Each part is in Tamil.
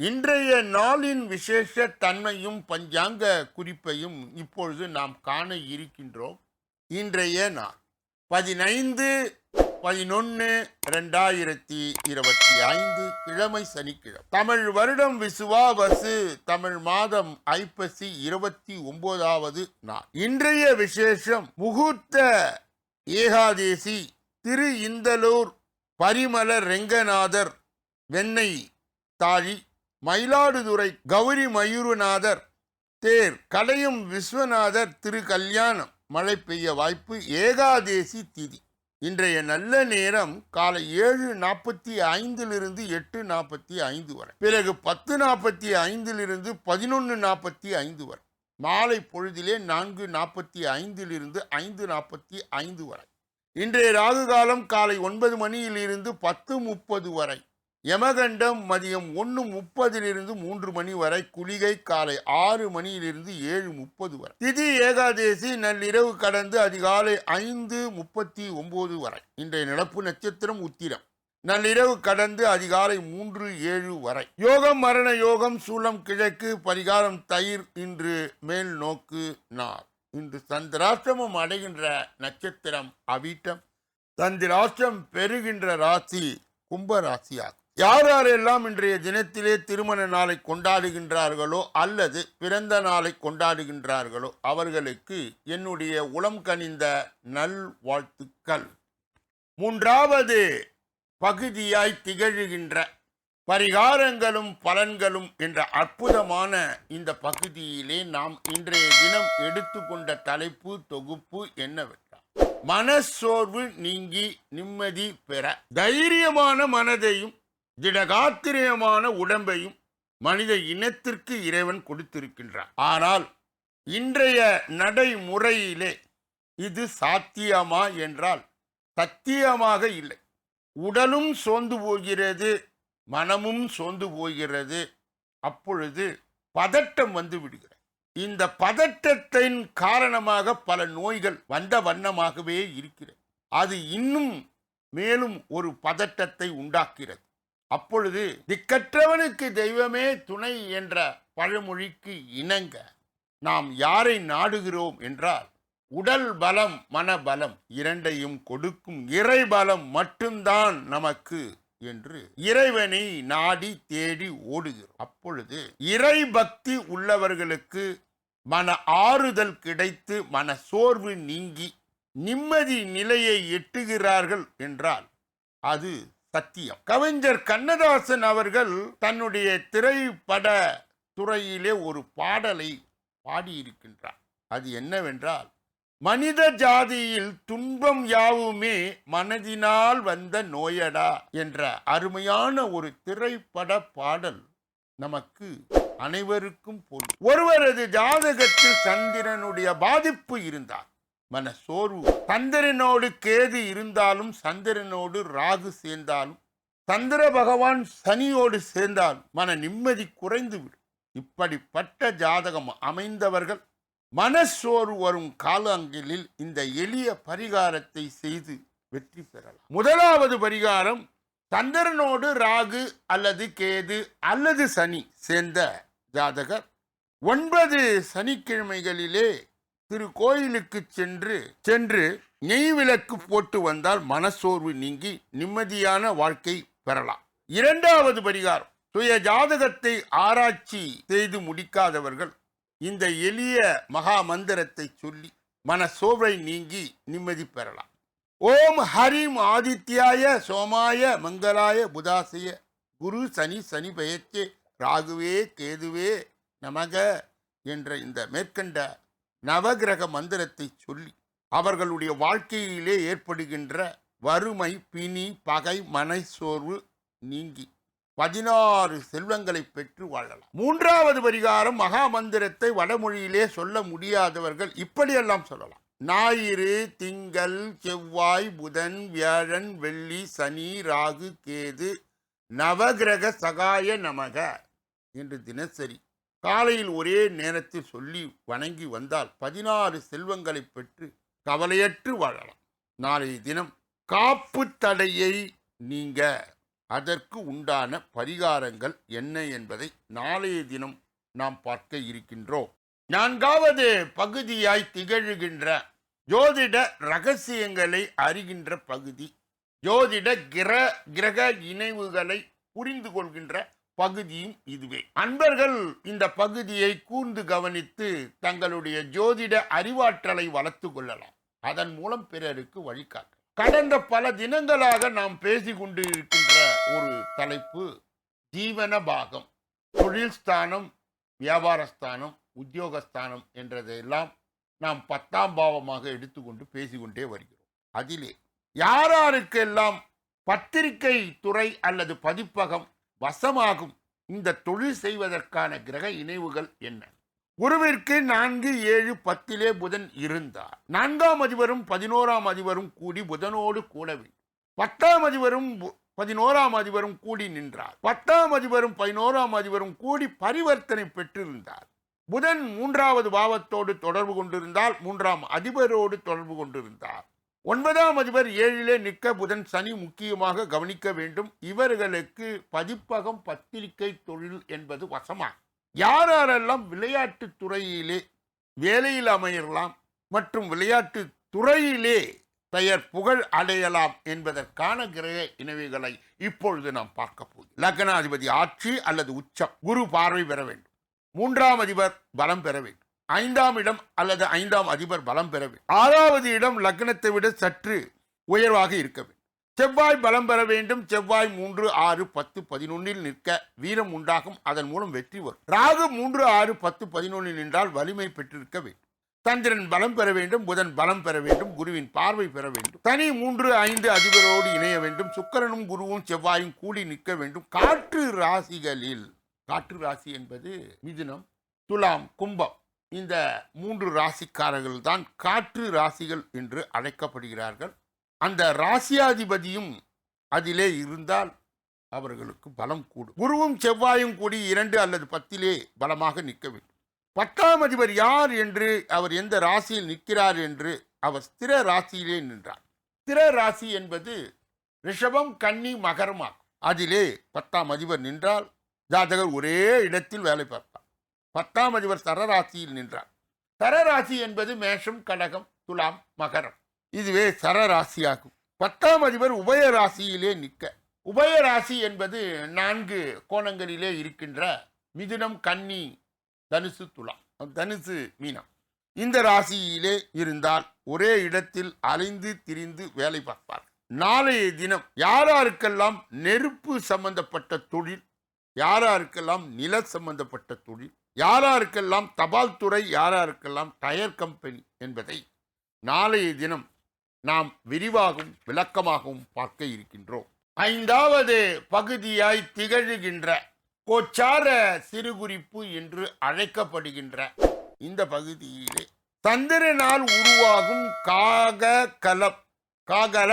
இன்றைய நாளின் விசேஷ தன்மையும் பஞ்சாங்க குறிப்பையும் இப்பொழுது நாம் காண இருக்கின்றோம். இன்றைய நாள் பதினைந்து பதினொன்று ரெண்டாயிரத்தி இருபத்தி ஐந்து கிழமை சனிக்கிழமை. தமிழ் வருடம் விசுவாவசு தமிழ் மாதம் ஐப்பசி இருபத்தி ஒன்பதாவது நாள். இன்றைய விசேஷம் முகூர்த்த ஏகாதேசி திரு இந்தலூர் பரிமள ரெங்கநாதர் வெண்ணெய் தாழி மயிலாடுதுறை கௌரி மயூரநாதர் தேர் கடையும் விஸ்வநாதர் திரு கல்யாணம் மழை பெய்ய வாய்ப்பு ஏகாதேசி திதி. இன்றைய நல்ல நேரம் காலை ஏழு நாற்பத்தி ஐந்திலிருந்து எட்டு நாற்பத்தி ஐந்து வரை. பிறகு பத்து நாற்பத்தி ஐந்திலிருந்து பதினொன்று நாற்பத்தி ஐந்து வரை. மாலை பொழுதிலே நான்கு நாற்பத்தி ஐந்திலிருந்து ஐந்து நாற்பத்தி ஐந்து வரை. இன்றைய ராகு காலம் காலை ஒன்பது மணியிலிருந்து பத்து முப்பது வரை. யமகண்டம் மதியம் ஒன்று முப்பதிலிருந்து மூன்று மணி வரை குளிகை காலை ஆறு மணியிலிருந்து ஏழு முப்பது வரை. திதி ஏகாதேசி நள்ளிரவு கடந்து அதிகாலை ஐந்து முப்பத்தி ஒன்பது வரை. இன்றைய நடப்பு நட்சத்திரம் உத்திரம். நள்ளிரவு கடந்து அதிகாலை மூன்று ஏழு வரை. யோகம் மரண யோகம் சூளம் கிழக்கு பரிகாரம் தயிர் இன்று மேல் நோக்கு நார் இன்று சந்திராஷ்டிரமம் அடைகின்ற நட்சத்திரம் அவிட்டம். சந்திராஷ்டிரம் பெறுகின்ற ராசி கும்ப ராசியாகும் யார் யாரெல்லாம் இன்றைய தினத்திலே திருமண நாளை கொண்டாடுகின்றார்களோ அல்லது பிறந்த நாளை கொண்டாடுகின்றார்களோ அவர்களுக்கு என்னுடைய உளம் கனிந்த நல் வாழ்த்துக்கள் மூன்றாவது பகுதியாய் திகழ்கின்ற பரிகாரங்களும் பலன்களும் என்ற அற்புதமான இந்த பகுதியிலே நாம் இன்றைய தினம் எடுத்துக்கொண்ட தலைப்பு தொகுப்பு என்னவென்றால் மனச்சோர்வு நீங்கி நிம்மதி பெற. தைரியமான மனதையும் திடகாத்திரியமான உடம்பையும் மனித இனத்திற்கு இறைவன் கொடுத்திருக்கின்றார். ஆனால் இன்றைய நடைமுறையிலே இது சாத்தியமா என்றால் சத்தியமாக இல்லை. உடலும் சோர்ந்து போகிறது மனமும் சோர்ந்து போகிறது. அப்பொழுது பதட்டம் வந்து விடுகிறது. இந்த பதட்டத்தின் காரணமாக பல நோய்கள் வந்த வண்ணமாகவே இருக்கிறது. அது இன்னும் மேலும் ஒரு பதட்டத்தை உண்டாக்கிறது அப்பொழுது திக்கற்றவனுக்கு தெய்வமே துணை என்ற பழமொழிக்கு இணங்க நாம் யாரை நாடுகிறோம் என்றால் உடல் பலம் மனபலம் இரண்டையும் கொடுக்கும் இறை பலம் மட்டும்தான் நமக்கு என்று இறைவனை நாடி தேடி ஓடுகிறோம். அப்பொழுது இறை பக்தி உள்ளவர்களுக்கு மன ஆறுதல் கிடைத்து மன சோர்வு நீங்கி நிம்மதி நிலையை எட்டுகிறார்கள் என்றால் அது சத்தியம் கவிஞர் கண்ணதாசன் அவர்கள் தன்னுடைய திரைப்பட துறையிலே ஒரு பாடலை பாடியிருக்கின்றார். அது என்னவென்றால் மனித ஜாதியில் துன்பம் யாவுமே மனதினால் வந்த நோயடா என்ற அருமையான ஒரு திரைப்பட பாடல் நமக்கு அனைவருக்கும் பொருள் ஒருவரது ஜாதகத்தில் சந்திரனுடைய பாதிப்பு இருந்தார் மன சோர்வு சந்திரனோடு கேது இருந்தாலும் சந்திரனோடு ராகு சேர்ந்தாலும் சந்திர பகவான் சனியோடு சேர்ந்தாலும் மன நிம்மதி குறைந்துவிடும். இப்படிப்பட்ட ஜாதகம் அமைந்தவர்கள் மனசோர்வு வரும் காலங்களில் இந்த எளிய பரிகாரத்தை செய்து வெற்றி பெறலாம். முதலாவது பரிகாரம் சந்திரனோடு ராகு அல்லது கேது அல்லது சனி சேர்ந்த ஜாதகர். ஒன்பது சனிக்கிழமைகளிலே திரு கோயிலுக்கு சென்று சென்று நெய் விளக்கு போட்டு வந்தால் மனசோர்வு நீங்கி நிம்மதியான வாழ்க்கை பெறலாம். இரண்டாவது பரிகாரம் சுய ஜாதகத்தை ஆராய்ச்சி செய்து முடிக்காதவர்கள் இந்த எளிய மகா மந்திரத்தை சொல்லி மனசோர்வை நீங்கி நிம்மதி பெறலாம். ஓம் ஹரிம் ஆதித்யாய சோமாய மங்களாய புதாசய குரு சனி சனி பெயர்ச்சே ராகுவே கேதுவே நமக என்ற இந்த மேற்கண்ட நவகிரக மந்திரத்தை சொல்லி அவர்களுடைய வாழ்க்கையிலே ஏற்படுகின்ற வறுமை பிணி பகை மனை சோர்வு நீங்கி பதினாறு செல்வங்களை பெற்று வாழலாம். மூன்றாவது பரிகாரம் மகா மந்திரத்தை வடமொழியிலே சொல்ல முடியாதவர்கள் இப்படியெல்லாம் சொல்லலாம். ஞாயிறு திங்கள் செவ்வாய் புதன் வியாழன் வெள்ளி சனி ராகு கேது நவகிரக சகாய நமக என்று தினசரி காலையில் ஒரே நேரத்தில் சொல்லி வணங்கி வந்தால் பதினாறு செல்வங்களை பெற்று கவலையற்று வாழலாம். நாளைய தினம் காப்பு தடையை நீங்க அதற்கு உண்டான பரிகாரங்கள் என்ன என்பதை நாளைய தினம் நாம் பார்க்க இருக்கின்றோம். நான்காவது பகுதியாய் திகழ்கின்ற ஜோதிட ரகசியங்களை அறிகின்ற பகுதி ஜோதிட கிர கிரக இணைவுகளை புரிந்து கொள்கின்ற பகுதியும் இதுவே. அன்பர்கள் இந்த பகுதியை கூர்ந்து கவனித்து தங்களுடைய ஜோதிட அறிவாற்றலை வளர்த்து கொள்ளலாம். அதன் மூலம் பிறருக்கு வழிகாட்டும் கடந்த பல தினங்களாக நாம் பேசிக்கொண்டு இருக்கின்ற ஒரு தலைப்பு ஜீவன பாகம் தொழில் ஸ்தானம் வியாபாரஸ்தானம் உத்தியோகஸ்தானம் என்றதையெல்லாம் நாம் பத்தாம் பாவமாக எடுத்துக்கொண்டு பேசிக்கொண்டே வருகிறோம். அதிலே யாராருக்கெல்லாம் பத்திரிகை துறை அல்லது பதிப்பகம் வசமாகும். இந்த தொழில் செய்வதற்கான கிரக இணைவுகள் என்ன? குருவிற்கு நான்கு ஏழு பத்திலே புதன் இருந்தார். நான்காம் அதிபரும் பதினோராம் அதிபரும் கூடி புதனோடு கூட பத்தாம் அதிபரும் பு- பதினோராம் அதிபரும் கூடி நின்றார். பத்தாம் அதிபரும் பதினோராம் அதிபரும் கூடி பரிவர்த்தனை பெற்றிருந்தார். புதன் மூன்றாவது பாவத்தோடு தொடர்பு கொண்டிருந்தால் மூன்றாம் அதிபரோடு தொடர்பு கொண்டிருந்தார். ஒன்பதாம் அதிபர் ஏழிலே நிற்க புதன் சனி முக்கியமாக கவனிக்க வேண்டும். இவர்களுக்கு பதிப்பகம் பத்திரிகை தொழில் என்பது வசமா? யாரெல்லாம் விளையாட்டு துறையிலே வேலையில் அமையலாம் மற்றும் விளையாட்டு துறையிலே பெயர் புகழ் அடையலாம் என்பதற்கான கிரக இணைவுகளை இப்பொழுது நாம் பார்க்க போகிறோம். லக்னாதிபதி ஆட்சி அல்லது உச்சம் குரு பார்வை பெற வேண்டும். மூன்றாம் அதிபர் பலம் பெற வேண்டும். ஐந்தாம் இடம் அல்லது ஐந்தாம் அதிபர் பலம் பெற வேண்டும். ஆறாவது இடம் லக்னத்தை விட சற்று உயர்வாக இருக்க வேண்டும். செவ்வாய் பலம் பெற வேண்டும். செவ்வாய் மூன்று ஆறு பத்து பதினொன்னில் நிற்க வீரம் உண்டாகும். அதன் மூலம் வெற்றி வரும். ராகு மூன்று ஆறு பத்து பதினொன்னில் நின்றால் வலிமை பெற்றிருக்க வேண்டும். சந்திரன் பலம் பெற வேண்டும். புதன் பலம் பெற வேண்டும். குருவின் பார்வை பெற வேண்டும். தனி மூன்று ஐந்து அதிபரோடு இணைய வேண்டும். சுக்கரனும் குருவும் செவ்வாயும் கூடி நிற்க வேண்டும். காற்று ராசிகளில் காற்று ராசி என்பது மிதுனம் துலாம் கும்பம். இந்த மூன்று ராசிக்காரர்கள் தான் காற்று ராசிகள் என்று அழைக்கப்படுகிறார்கள். அந்த ராசியாதிபதியும் அதிலே இருந்தால் அவர்களுக்கு பலம் கூடும். குருவும் செவ்வாயும் கூடி இரண்டு அல்லது பத்திலே பலமாக நிற்க வேண்டும். பத்தாம் அதிபர் யார் என்று அவர் எந்த ராசியில் நிற்கிறார் என்று அவர் ஸ்திர ராசியிலே நின்றார். ஸ்திர ராசி என்பது ரிஷபம் கன்னி மகரமாகும் அதிலே பத்தாம் அதிபர் நின்றால் ஜாதகர் ஒரே இடத்தில் வேலை பார்ப்பார். பத்தாம் அதிபர் சரராசியில் நின்றார். சரராசி என்பது மேஷம் கடகம் துலாம் மகரம். இதுவே சரராசியாகும். பத்தாம் அதிபர் உபய ராசியிலே நிற்க. உபய ராசி என்பது நான்கு கோணங்களிலே இருக்கின்ற மிதுனம் கன்னி தனுசு துலாம். தனுசு மீனம். இந்த ராசியிலே இருந்தால் ஒரே இடத்தில் அலைந்து திரிந்து வேலை பார்ப்பார். நாளைய தினம் யாராருக்கெல்லாம் நெருப்பு சம்பந்தப்பட்ட தொழில் யாராருக்கெல்லாம் நில சம்பந்தப்பட்ட தொழில் யாராருக்கெல்லாம் தபால் துறை யாராருக்கெல்லாம் டயர் கம்பெனி என்பதை நாளைய தினம் நாம் விரிவாகவும் விளக்கமாகவும் பார்க்க இருக்கின்றோம். ஐந்தாவது பகுதியாய் திகழ்கின்ற கோச்சார சிறுகுறிப்பு என்று அழைக்கப்படுகின்ற இந்த பகுதியிலே சந்திரனால் உருவாகும் காக கலம் காகல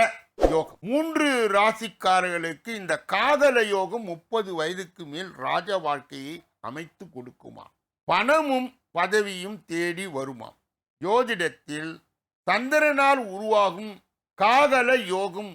யோகம். மூன்று ராசிக்காரர்களுக்கு இந்த காதல யோகம் முப்பது வயதுக்கு மேல் ராஜ வாழ்க்கையை அமைத்து கொடுக்குமா? பணமும் பதவியும் தேடி வருமாம். ஜோதிடத்தில் சந்திரனால் உருவாகும் காதல யோகம்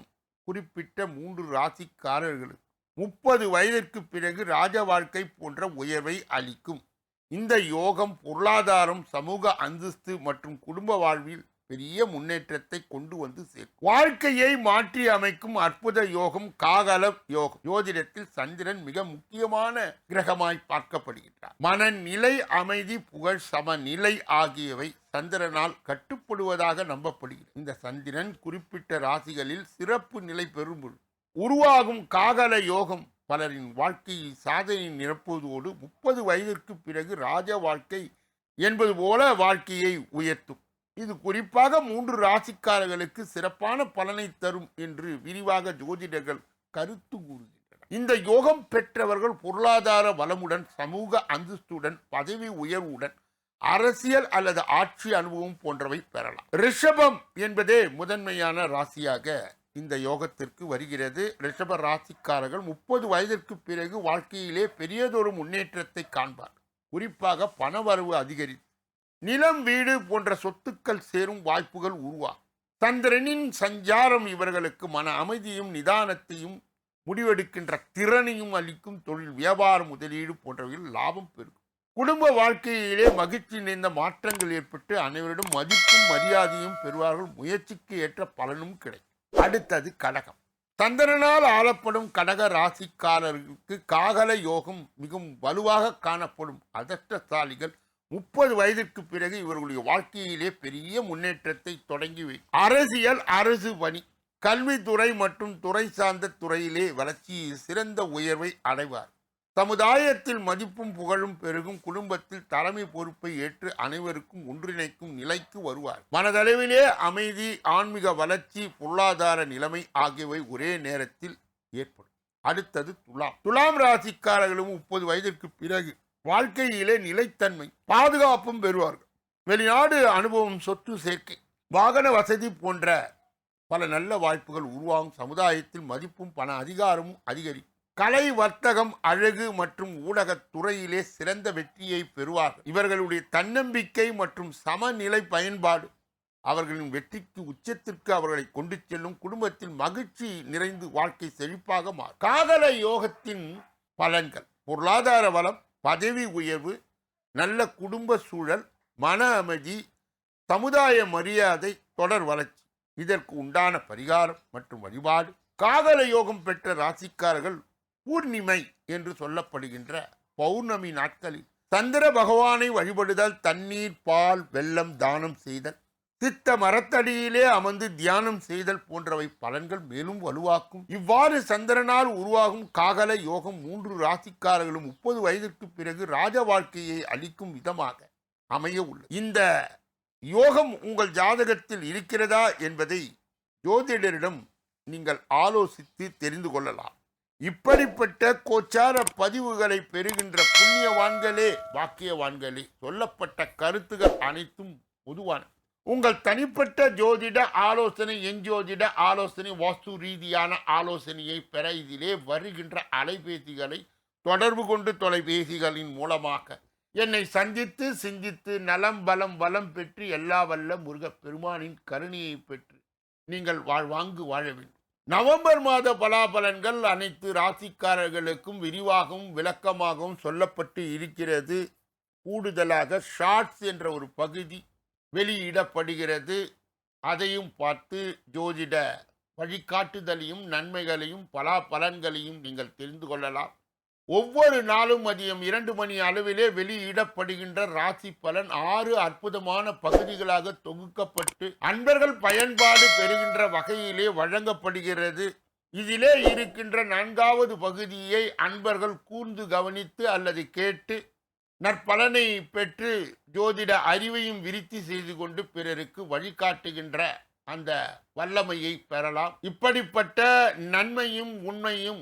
குறிப்பிட்ட மூன்று ராசிக்காரர்களுக்கு முப்பது வயதிற்கு பிறகு ராஜ வாழ்க்கை போன்ற உயர்வை அளிக்கும். இந்த யோகம் பொருளாதாரம் சமூக அந்தஸ்து மற்றும் குடும்ப வாழ்வில் பெரிய முன்னேற்றத்தை கொண்டு வந்து சேர்க்கும். வாழ்க்கையை மாற்றி அமைக்கும் அற்புத யோகம் காகல யோகம். ஜோதிடத்தில் சந்திரன் மிக முக்கியமான கிரகமாய் பார்க்கப்படுகிறது. மனநிலை அமைதி புகழ் சமநிலை ஆகியவை சந்திரனால் கட்டுப்படுவதாக நம்பப்படுகிறது. இந்த சந்திரன் குறிப்பிட்ட ராசிகளில் சிறப்பு நிலை பெறும் உருவாகும் காகல யோகம் பலரின் வாழ்க்கையில் சாதனை நிரப்புவதோடு முப்பது வயதிற்கு பிறகு ராஜ வாழ்க்கை என்பது போல வாழ்க்கையை உயர்த்தும். இது குறிப்பாக மூன்று ராசிக்காரர்களுக்கு சிறப்பான பலனை தரும் என்று விரிவாக ஜோதிடர்கள் கருத்து கூறுகிறார் இந்த யோகம் பெற்றவர்கள் பொருளாதார வளமுடன் சமூக அந்தஸ்துடன் பதவி உயர்வுடன் அரசியல் அல்லது ஆட்சி அனுபவம் போன்றவை பெறலாம். ரிஷபம் என்பதே முதன்மையான ராசியாக இந்த யோகத்திற்கு வருகிறது. ரிஷப ராசிக்காரர்கள் முப்பது வயதிற்கு பிறகு வாழ்க்கையிலே பெரியதொரு முன்னேற்றத்தை காண்பார். குறிப்பாக பணவரவு அதிகரித்து நிலம் வீடு போன்ற சொத்துக்கள் சேரும் வாய்ப்புகள் உருவாகும். சந்திரனின் சஞ்சாரம் இவர்களுக்கு மன அமைதியும் நிதானத்தையும் முடிவெடுக்கின்ற திறனையும் அளிக்கும் தொழில் வியாபாரம் முதலீடு போன்றவையில் லாபம் பெருக்கும் குடும்ப வாழ்க்கையிலே மகிழ்ச்சி நிறைந்த மாற்றங்கள் ஏற்பட்டு அனைவரிடம் மதிப்பும் மரியாதையும் பெறுவார்கள். முயற்சிக்கு ஏற்ற பலனும் கிடைக்கும். அடுத்தது கடகம். சந்திரனால் ஆளப்படும் கடக ராசிக்காரர்களுக்கு காகல யோகம் மிகவும் வலுவாக காணப்படும் அதிர்ஷ்டசாலிகள் முப்பது வயதிற்கு பிறகு இவர்களுடைய வாழ்க்கையிலே பெரிய முன்னேற்றத்தை தொடங்கி வை அரசியல் அரசு பணி. கல்வித்துறை மற்றும் துறை சார்ந்த துறையிலே வளர்ச்சியில் சிறந்த உயர்வை அடைவார். சமுதாயத்தில் மதிப்பும் புகழும் பெருகும். குடும்பத்தில் தலைமை பொறுப்பை ஏற்று அனைவருக்கும் ஒன்றிணைக்கும் நிலைக்கு வருவார். மனதளவிலே அமைதி ஆன்மீக வளர்ச்சி பொருளாதார நிலைமை ஆகியவை ஒரே நேரத்தில் ஏற்படும். அடுத்தது துலாம். துலாம் ராசிக்காரர்களும் முப்பது வயதிற்கு பிறகு வாழ்க்கையிலே நிலைத்தன்மை பாதுகாப்பும் பெறுவார்கள். வெளிநாடு அனுபவம் சொத்து சேர்க்கை வாகன வசதி போன்ற பல நல்ல வாய்ப்புகள் உருவாகும். சமுதாயத்தில் மதிப்பும் பண அதிகாரமும் அதிகரிக்கும் கலை வர்த்தகம் அழகு மற்றும் ஊடகத் துறையிலே சிறந்த வெற்றியை பெறுவார்கள். இவர்களுடைய தன்னம்பிக்கை மற்றும் சமநிலை பயன்பாடு அவர்களின் வெற்றிக்கு உச்சத்திற்கு அவர்களை கொண்டு செல்லும் குடும்பத்தில் மகிழ்ச்சி நிறைந்து வாழ்க்கை செழிப்பாக மாறும். காதல யோகத்தின் பலன்கள். பொருளாதார வளம் பதவி உயர்வு நல்ல குடும்ப சூழல் மன அமைதி சமுதாய மரியாதை தொடர் வளர்ச்சி. இதற்கு உண்டான பரிகாரம் மற்றும் வழிபாடு காதல யோகம் பெற்ற ராசிக்காரர்கள் பூர்ணிமை என்று சொல்லப்படுகின்ற பௌர்ணமி நாட்களில் சந்திர பகவானை வழிபடுதல் தண்ணீர் பால் வெள்ளம் தானம் செய்தல் சித்த மரத்தடியிலே அமர்ந்து தியானம் செய்தல் போன்றவை பலன்கள் மேலும் வலுவாக்கும். இவ்வாறு சந்திரனால் உருவாகும் காகல யோகம் மூன்று ராசிக்காரர்களும் முப்பது வயதிற்கு பிறகு ராஜ வாழ்க்கையை அளிக்கும் விதமாக அமைய உள்ளது. இந்த யோகம் உங்கள் ஜாதகத்தில் இருக்கிறதா என்பதை ஜோதிடரிடம் நீங்கள் ஆலோசித்து தெரிந்து கொள்ளலாம். இப்படிப்பட்ட கோச்சார பதிவுகளை பெறுகின்ற புண்ணியவான்களே வாக்கியவான்களே சொல்லப்பட்ட கருத்துகள் அனைத்தும் பொதுவான. உங்கள் தனிப்பட்ட ஜோதிட ஆலோசனை எஞ்சோதிட ஆலோசனை வாஸ்து ரீதியான ஆலோசனையை பெற இதிலே வருகின்ற அலைபேசிகளை தொடர்பு கொண்டு தொலைபேசிகளின் மூலமாக என்னை சந்தித்து சிந்தித்து நலம் பலம் வளம் பெற்று எல்லா வல்ல முருகப் பெருமானின் கருணையை பெற்று நீங்கள் வாழ்வாங்கு வாழ வேண்டும். நவம்பர் மாத பலாபலன்கள் அனைத்து ராசிக்காரர்களுக்கும் விரிவாகவும் விளக்கமாகவும் சொல்லப்பட்டு இருக்கிறது. கூடுதலாக ஷார்ட்ஸ் என்ற ஒரு பகுதி வெளியிடப்படுகிறது. அதையும் பார்த்து ஜோதிட வழிகாட்டுதலையும் நன்மைகளையும் பலாபலன்களையும் நீங்கள் தெரிந்து கொள்ளலாம். ஒவ்வொரு நாளும் மதியம் இரண்டு மணி அளவிலே வெளியிடப்படுகின்ற ராசி பலன் ஆறு அற்புதமான பகுதிகளாக தொகுக்கப்பட்டு அன்பர்கள் பயன்பாடு பெறுகின்ற வகையிலே வழங்கப்படுகிறது. இதிலே இருக்கின்ற நான்காவது பகுதியை அன்பர்கள் கூர்ந்து கவனித்து அல்லது கேட்டு நற்பலனை பெற்று ஜோதிட அறிவையும் விருத்தி செய்து கொண்டு பிறருக்கு வழிகாட்டுகின்ற அந்த வல்லமையை பெறலாம். இப்படிப்பட்ட நன்மையும் உண்மையும்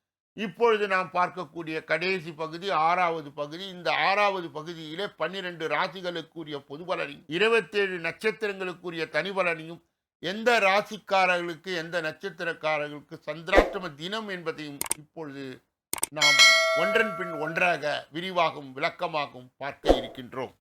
இப்பொழுது நாம் பார்க்கக்கூடிய கடைசி பகுதி ஆறாவது பகுதி. இந்த ஆறாவது பகுதியிலே பன்னிரண்டு ராசிகளுக்குரிய பொது பலனையும் இருபத்தேழு நட்சத்திரங்களுக்குரிய தனி பலனையும் எந்த ராசிக்காரர்களுக்கு எந்த நட்சத்திரக்காரர்களுக்கு சந்திராஷ்டம தினம் என்பதையும் இப்பொழுது நாம் ஒன்றன் பின் ஒன்றாக விரிவாகவும் விளக்கமாகவும் பார்க்க இருக்கின்றோம்.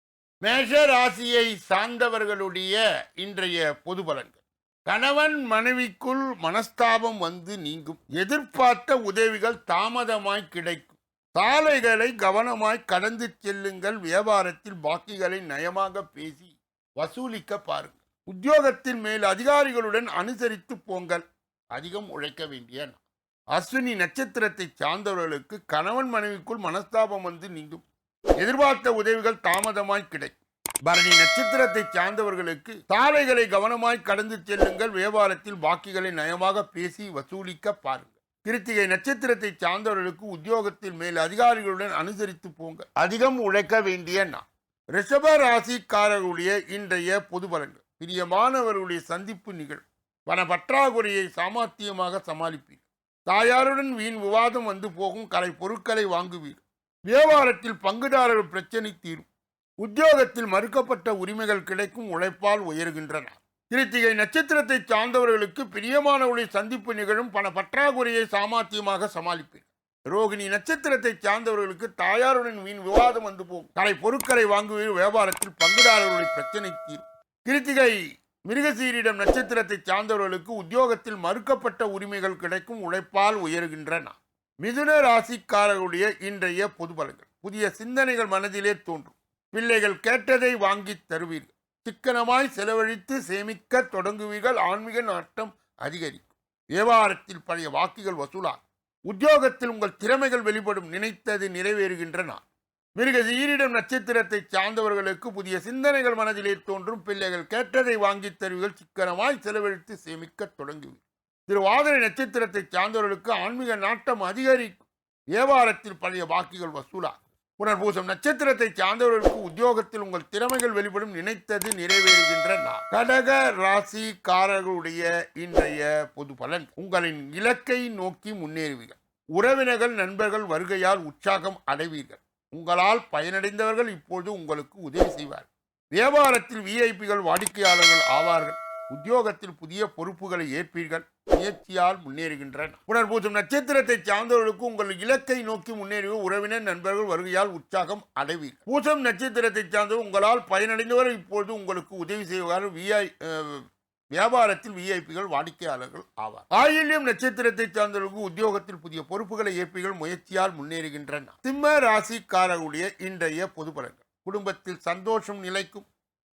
மேஷ ராசியை சார்ந்தவர்களுடைய இன்றைய பொது பலன்கள் கணவன் மனைவிக்குள் மனஸ்தாபம் வந்து நீங்கும். எதிர்பார்த்த உதவிகள் தாமதமாய் கிடைக்கும். சாலைகளை கவனமாய் கடந்து செல்லுங்கள். வியாபாரத்தில் பாக்கிகளை நயமாக பேசி வசூலிக்க பாருங்கள். உத்தியோகத்தின் மேல் அதிகாரிகளுடன் அனுசரித்து போங்கள். அதிகம் உழைக்க வேண்டிய அஸ்வினி நட்சத்திரத்தை சார்ந்தவர்களுக்கு கணவன் மனைவிக்குள் மனஸ்தாபம் வந்து நீங்கும். எதிர்பார்த்த உதவிகள் தாமதமாய் கிடைக்கும். பரணி நட்சத்திரத்தை சார்ந்தவர்களுக்கு சாலைகளை கவனமாய் கடந்து செல்லுங்கள் வியாபாரத்தில் பாக்கிகளை நயமாக பேசி வசூலிக்க பாருங்கள். கிருத்திகை நட்சத்திரத்தை சார்ந்தவர்களுக்கு உத்தியோகத்தில் மேல் அதிகாரிகளுடன் அனுசரித்து போங்க அதிகம் உழைக்க வேண்டிய நான் ரிஷப ராசிக்காரர்களுடைய இன்றைய பொது பலன்கள். பிரியமானவர்களுடைய சந்திப்பு நிகழும். பண பற்றாக்குறையை சாமர்த்தியமாக சமாளிப்பீர்கள். தாயாருடன் வீண் விவாதம் வந்து போகும் கலை பொருட்களை வாங்குவீர்கள். வியாபாரத்தில் பங்குதாரர்கள் பிரச்சனை தீரும். உத்தியோகத்தில் மறுக்கப்பட்ட உரிமைகள் கிடைக்கும் உழைப்பால் உயர்கின்றன. கிருத்திகை நட்சத்திரத்தை சார்ந்தவர்களுக்கு பிரியமானவர்களை சந்திப்பு நிகழும் பண பற்றாக்குறையை சாமர்த்தியமாக சமாளிப்பீர்கள் ரோகிணி நட்சத்திரத்தை சார்ந்தவர்களுக்கு தாயாருடன் வீண் விவாதம் வந்து போகும். கலை பொருட்களை வாங்குவதில் வியாபாரத்தில் பங்குதாரர்களுடைய பிரச்சனை தீரும். கிருத்திகை மிருகசீரிடம் நட்சத்திரத்தை சார்ந்தவர்களுக்கு உத்தியோகத்தில் மறுக்கப்பட்ட உரிமைகள் கிடைக்கும் உழைப்பால் உயர்கின்றன. மிதுன ராசிக்காரர்களுடைய இன்றைய பொது பலன்கள் புதிய சிந்தனைகள் மனதிலே தோன்றும். பிள்ளைகள் கேட்டதை வாங்கித் தருவீர்கள். சிக்கனமாய் செலவழித்து சேமிக்க தொடங்குவீர்கள். ஆன்மீக நாட்டம் அதிகரிக்கும். வியாபாரத்தில் பழைய வாக்குகள் வசூலாகும். உத்தியோகத்தில் உங்கள் திறமைகள் வெளிப்படும் நினைத்தது நிறைவேறுகின்றன. மிருக ஈரிடம் நட்சத்திரத்தை சார்ந்தவர்களுக்கு புதிய சிந்தனைகள் மனதிலே தோன்றும். பிள்ளைகள் கேட்டதை வாங்கித் தருவீர்கள். சிக்கனமாய் செலவழித்து சேமிக்க தொடங்குவீர்கள். திருவாதிரை நட்சத்திரத்தை சார்ந்தவர்களுக்கு ஆன்மீக நாட்டம் அதிகரிக்கும். வியாபாரத்தில் பழைய வாக்குகள் வசூலாகும். புனர்பூசம். நட்சத்திரத்தை சார்ந்தவர்களுக்கு உத்தியோகத்தில் உங்கள் திறமைகள் வெளிப்படும் நினைத்தது நிறைவேறுகின்ற நாள் கடக ராசிக்காரர்களுடைய இன்றைய பொது பலன். உங்களின் இலக்கை நோக்கி முன்னேறுவீர்கள். உறவினர்கள் நண்பர்கள் வருகையால் உற்சாகம் அடைவீர்கள். உங்களால் பயனடைந்தவர்கள் இப்பொழுது உங்களுக்கு உதவி செய்வார் வியாபாரத்தில் விஐபிகள் வாடிக்கையாளர்கள் ஆவார்கள். உத்தியோகத்தில் புதிய பொறுப்புகளை ஏற்பீர்கள். முயற்சியால் முன்னேறுகின்றன. புனர்பூசம் நட்சத்திரத்தை சார்ந்தவர்களுக்கு உங்கள் இலக்கை நோக்கி முன்னேறிய உறவினர் நண்பர்கள் வருகையால் உற்சாகம் அடைவீர். பூசம் நட்சத்திரத்தை சார்ந்த உங்களால் பயனடைந்தவர் இப்பொழுது உங்களுக்கு உதவி செய்வார். விஐ வியாபாரத்தில் விஐபிகள் வாடிக்கையாளர்கள் ஆவார். ஆயில்யம் நட்சத்திரத்தை சார்ந்தவர்களுக்கு உத்தியோகத்தில் புதிய பொறுப்புகளை ஏற்பிகள் முயற்சியால் முன்னேறுகின்றன. சிம்ம ராசிக்காரர்களுடைய இன்றைய பொது பலன்கள். குடும்பத்தில் சந்தோஷம் நிலைக்கும்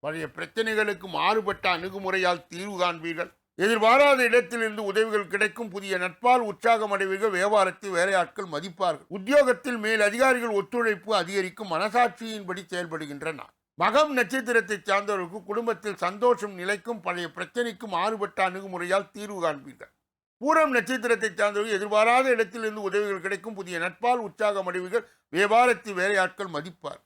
பழைய பிரச்சனைகளுக்கு மாறுபட்ட அணுகுமுறையால் தீர்வு காண்பீர்கள். எதிர்பாராத இடத்திலிருந்து உதவிகள் கிடைக்கும் புதிய நட்பால் உற்சாகம் அடைவீர்கள் வியாபாரத்தில் வேலையாட்கள் மதிப்பார்கள். உத்தியோகத்தில் மேல் அதிகாரிகள் ஒத்துழைப்பு அதிகரிக்கும் மனசாட்சியின்படி செயல்படுகின்றன. மகம் நட்சத்திரத்தை சார்ந்தவர்களுக்கு குடும்பத்தில் சந்தோஷம் நிலைக்கும் பழைய பிரச்சனைக்கும் மாறுபட்ட அணுகுமுறையால் தீர்வு காண்பீர்கள். பூரம் நட்சத்திரத்தை சார்ந்தவர்கள் எதிர்பாராத இடத்திலிருந்து உதவிகள் கிடைக்கும் புதிய நட்பால் உற்சாகம் அடைவீர்கள் வியாபாரத்தில் வேலையாட்கள் மதிப்பார்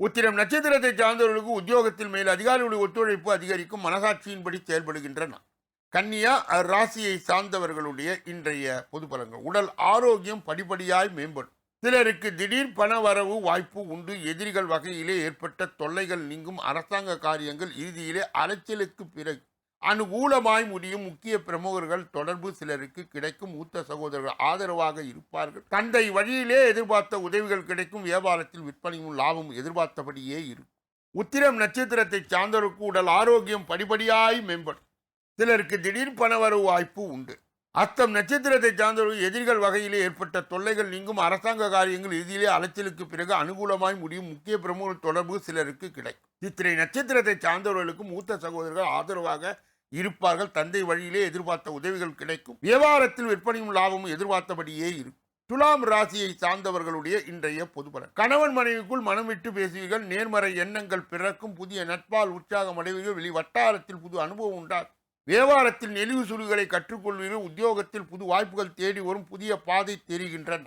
உத்திரம் நட்சத்திரத்தை சார்ந்தவர்களுக்கு உத்தியோகத்தில் மேல் அதிகாரிகளுடைய ஒத்துழைப்பு அதிகரிக்கும் மனசாட்சியின்படி செயல்படுகின்றன. கன்னியா ராசியை சார்ந்தவர்களுடைய இன்றைய பொது பலன்கள். உடல் ஆரோக்கியம் படிப்படியாய் மேம்படும். சிலருக்கு திடீர் பண வரவு வாய்ப்பு உண்டு. எதிரிகள் வகையிலே ஏற்பட்ட தொல்லைகள் நீங்கும். அரசாங்க காரியங்கள் இறுதியிலே அலைச்சலுக்கு பிறகு அனுகூலமாய் முடியும். முக்கிய பிரமுகர்கள் தொடர்பு சிலருக்கு கிடைக்கும். மூத்த சகோதரர்கள் ஆதரவாக இருப்பார்கள். தந்தை வழியிலே எதிர்பார்த்த உதவிகள் கிடைக்கும். வியாபாரத்தில் விற்பனையும் லாபம் எதிர்பார்த்தபடியே இருக்கும். உத்திரம் நட்சத்திரத்தை சார்ந்தவருக்கு உடல் ஆரோக்கியம் படிப்படியாய் மேம்படும். சிலருக்கு திடீர் பணவரவு வாய்ப்பு உண்டு. அத்தம் நட்சத்திரத்தை சார்ந்தவர்கள் எதிரிகள் வகையிலே ஏற்பட்ட தொல்லைகள் நீங்கும் அரசாங்க காரியங்கள் இறுதியிலே அலைச்சலுக்கு பிறகு அனுகூலமாய் முடியும். முக்கிய பிரமுகர் தொடர்பு சிலருக்கு கிடைக்கும். சித்திரை நட்சத்திரத்தை சார்ந்தவர்களுக்கு மூத்த சகோதரர்கள் ஆதரவாக இருப்பார்கள். தந்தை வழியிலே எதிர்பார்த்த உதவிகள் கிடைக்கும். வியாபாரத்தில் விற்பனையும் லாபமும் எதிர்பார்த்தபடியே இருக்கும். துலாம் ராசியை சார்ந்தவர்களுடைய இன்றைய பொதுபலன். கணவன் மனைவிக்குள் மனம் விட்டு பேசுவீர்கள். நேர்மறை எண்ணங்கள் பிறக்கும். புதிய நட்பால் உற்சாகம் அடைவீர்கள். வெளி வட்டாரத்தில் புது அனுபவம் உண்டாகும். வியாபாரத்தில் நெளிவு சுழிகளை கற்றுக்கொள்வீர்கள் உத்தியோகத்தில் புது வாய்ப்புகள் தேடி வரும் புதிய பாதை தெரிகின்றன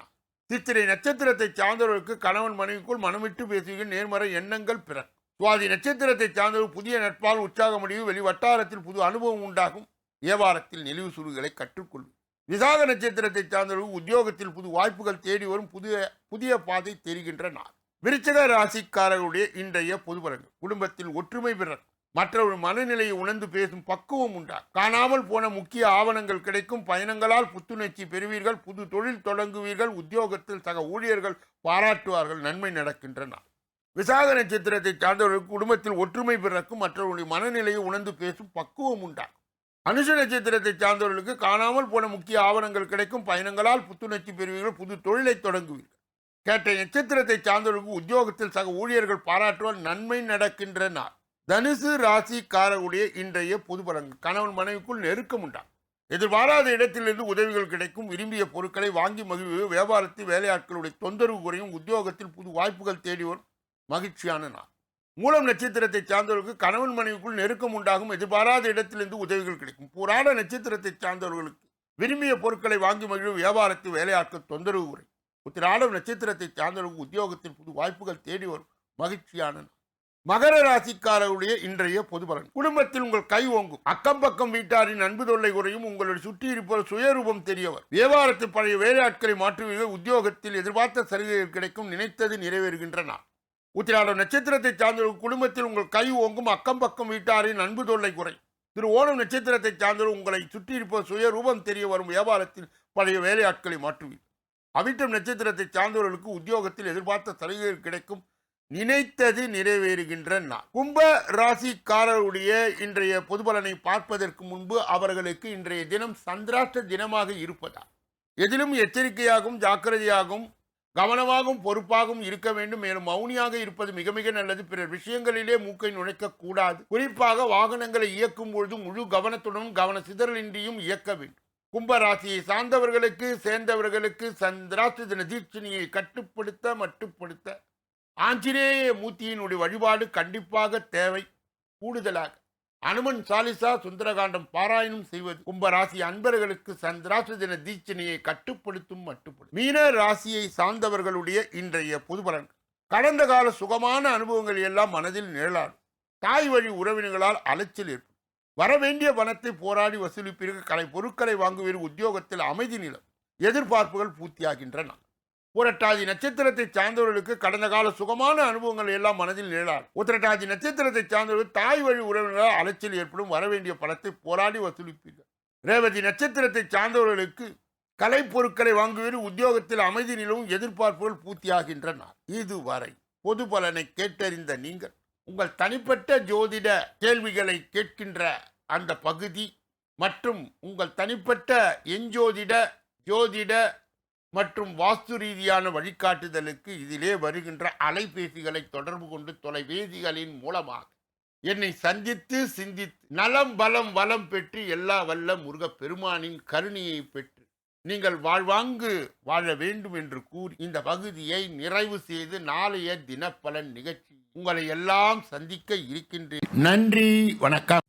சித்திரை நட்சத்திரத்தை சார்ந்தவர்களுக்கு கணவன் மனைவிக்குள் மனமிட்டு பேசுகிற நேர்மறை எண்ணங்கள் பிறக்கும் சுவாதி நட்சத்திரத்தை சார்ந்தவர் புதிய நட்பால் உற்சாகமடையும் வெளி வட்டாரத்தில் புது அனுபவம் உண்டாகும். வியாபாரத்தில் நெளிவு சுழிகளை கற்றுக்கொள்ளும் விசாக நட்சத்திரத்தை சார்ந்தவர்கள் உத்தியோகத்தில் புது வாய்ப்புகள் தேடி வரும் புதிய புதிய பாதை தெரிகின்ற நாள் விருச்சக ராசிக்காரர்களுடைய இன்றைய பொதுபலன்கள் குடும்பத்தில் ஒற்றுமை பிறக்கும் மற்றொரு மனநிலையை உணர்ந்து பேசும் பக்குவம் உண்டா? காணாமல் போன முக்கிய ஆவணங்கள் கிடைக்கும். பயணங்களால் புத்துணர்ச்சி பெறுவீர்கள். புது தொழில் தொடங்குவீர்கள். உத்தியோகத்தில் சக ஊழியர்கள் பாராட்டுவார்கள். நன்மை நடக்கின்றன. விசாக நட்சத்திரத்தை சார்ந்தவர்களுக்கு குடும்பத்தில் ஒற்றுமை பிறக்கும். மற்றவருடைய மனநிலையை உணர்ந்து பேசும் பக்குவம் உண்டாகும் அனுஷ நட்சத்திரத்தை சார்ந்தவர்களுக்கு காணாமல் போன முக்கிய ஆவணங்கள் கிடைக்கும். பயணங்களால் புத்துணர்ச்சி பெறுவீர்கள். புது தொழிலை தொடங்குவீர்கள். கேட்ட நட்சத்திரத்தை சார்ந்தவர்களுக்கு உத்தியோகத்தில் சக ஊழியர்கள் பாராட்டுவார். நன்மை நடக்கின்ற நாள் தனுசு ராசிக்காரருடைய இன்றைய புது பலன்கள் கணவன் மனைவிக்குள் நெருக்கம் உண்டான் எதிர்பாராத இடத்திலிருந்து உதவிகள் கிடைக்கும். விரும்பிய பொருட்களை வாங்கி மகிழ்வு வியாபாரத்தில் வேலையாட்களுடைய தொந்தரவு குறையும். உத்தியோகத்தில் புது வாய்ப்புகள் தேடி வரும். மகிழ்ச்சியான நாள். மூலம் நட்சத்திரத்தை சார்ந்தவர்களுக்கு கணவன் மனைவிக்குள் நெருக்கம் உண்டாகும். எதிர்பாராத இடத்திலிருந்து உதவிகள் கிடைக்கும். புராண நட்சத்திரத்தை சார்ந்தவர்களுக்கு விரும்பிய பொருட்களை வாங்கி மகிழ்வு வியாபாரத்தில் வேலையாட்கள் தொந்தரவு குறை உத்திராடம் நட்சத்திரத்தை சார்ந்தவர்களுக்கு உத்தியோகத்தில் புது வாய்ப்புகள் தேடி வரும். மகிழ்ச்சியான நாள். மகர ராசிக்காரருடைய இன்றைய பொது பலன். குடும்பத்தில் உங்கள் கை ஓங்கும். அக்கம் பக்கம் வீட்டாரின் அன்பு தொல்லை குறையும். உங்களுடைய சுற்றி இருப்பவர் சுயரூபம் தெரியவர். வியாபாரத்தில் பழைய வேலையாட்களை மாற்றுவீர்கள். உத்தியோகத்தில் எதிர்பார்த்த சலுகைகள் கிடைக்கும். நினைத்தது நிறைவேறுகின்ற நாள் நட்சத்திரத்தை சார்ந்தவர்கள் குடும்பத்தில் உங்கள் கை ஓங்கும். அக்கம் பக்கம் வீட்டாரின் அன்பு தொல்லை குறை. திரு ஓணம் நட்சத்திரத்தை சார்ந்தவர் உங்களை சுற்றி இருப்பவர் சுயரூபம் தெரிய வரும் வியாபாரத்தில் பழைய வேலையாட்களை மாற்றுவீர்கள். அவிட்டம் நட்சத்திரத்தை சார்ந்தவர்களுக்கு உத்தியோகத்தில் எதிர்பார்த்த சலுகைகள் கிடைக்கும். நினைத்தது நிறைவேறுகின்ற நாள். கும்ப ராசிக்காரருடைய இன்றைய பொதுபலனை பார்ப்பதற்கு முன்பு அவர்களுக்கு இன்றைய தினம் சந்திராஷ்ட தினமாக இருப்பதா எதிலும் எச்சரிக்கையாகவும் ஜாக்கிரதையாகவும் கவனமாகவும் பொறுப்பாகவும் இருக்க வேண்டும். மேலும் மௌனியாக இருப்பது மிக மிக நல்லது. பிறர் விஷயங்களிலே மூக்கை நுழைக்க கூடாது. குறிப்பாக வாகனங்களை இயக்கும் பொழுது முழு கவனத்துடனும் கவன சிதறலின்றியும் இயக்க வேண்டும். கும்ப ராசியை சார்ந்தவர்களுக்கு சேர்ந்தவர்களுக்கு சந்திராஷ்ட தின தீட்சணியை கட்டுப்படுத்த மட்டுப்படுத்த ஆஞ்சநேய மூர்த்தியினுடைய வழிபாடு கண்டிப்பாக தேவை. கூடுதலாக அனுமன் சாலிசா சுந்தரகாண்டம் பாராயணம் செய்வது கும்பராசி அன்பர்களுக்கு சந்திராசு தின தீட்சணையை கட்டுப்படுத்தும் மட்டுப்படும் மீன ராசியை சார்ந்தவர்களுடைய இன்றைய புதுபலன் கடந்த கால சுகமான அனுபவங்கள் எல்லாம் மனதில் நிழலாடும். தாய் வழி உறவினர்களால் அலைச்சல் ஏற்படும். வரவேண்டிய பணத்தை போராடி வசூலிப்பீர்கள். கலை பொருட்களை வாங்குவீர்கள். உத்தியோகத்தில் அமைதி நிலம் எதிர்பார்ப்புகள் பூர்த்தியாகின்றன. புரட்டாதி நட்சத்திரத்தை சார்ந்தவர்களுக்கு கடந்த கால சுகமான அனுபவங்கள் எல்லாம் மனதில் நிழலார். உத்திரட்டாதி நட்சத்திரத்தை சார்ந்தவர்கள் தாய் வழி உறவினரால் அலைச்சல் ஏற்படும் வரவேண்டிய பணத்தை போராடி வசூலிப்பீர்கள். ரேவதி நட்சத்திரத்தை சார்ந்தவர்களுக்கு கலை பொருட்களை உத்தியோகத்தில் அமைதி நிலவும் எதிர்பார்ப்புகள் பூர்த்தியாகின்றன. இதுவரை பொது பலனை கேட்டறிந்த நீங்கள் உங்கள் தனிப்பட்ட ஜோதிட கேள்விகளை கேட்கின்ற அந்த பகுதி மற்றும் உங்கள் தனிப்பட்ட எஞ்சோதிட ஜோதிட மற்றும் வாஸ்து ரீதியான வழிகாட்டுதலுக்கு இதிலே வருகின்ற அலைபேசிகளை தொடர்பு கொண்டு தொலைபேசிகளின் மூலமாக என்னை சந்தித்து சிந்தித்து நலம் பலம் வளம் பெற்று எல்லா வல்ல முருகப் பெருமானின் கருணையை பெற்று நீங்கள் வாழ்வாங்கு வாழ வேண்டும் என்று கூறி இந்த பகுதியை நிறைவு செய்து நாளைய தினப்பலன் நிகழ்ச்சி உங்களை எல்லாம் சந்திக்க இருக்கின்றேன். நன்றி வணக்கம்.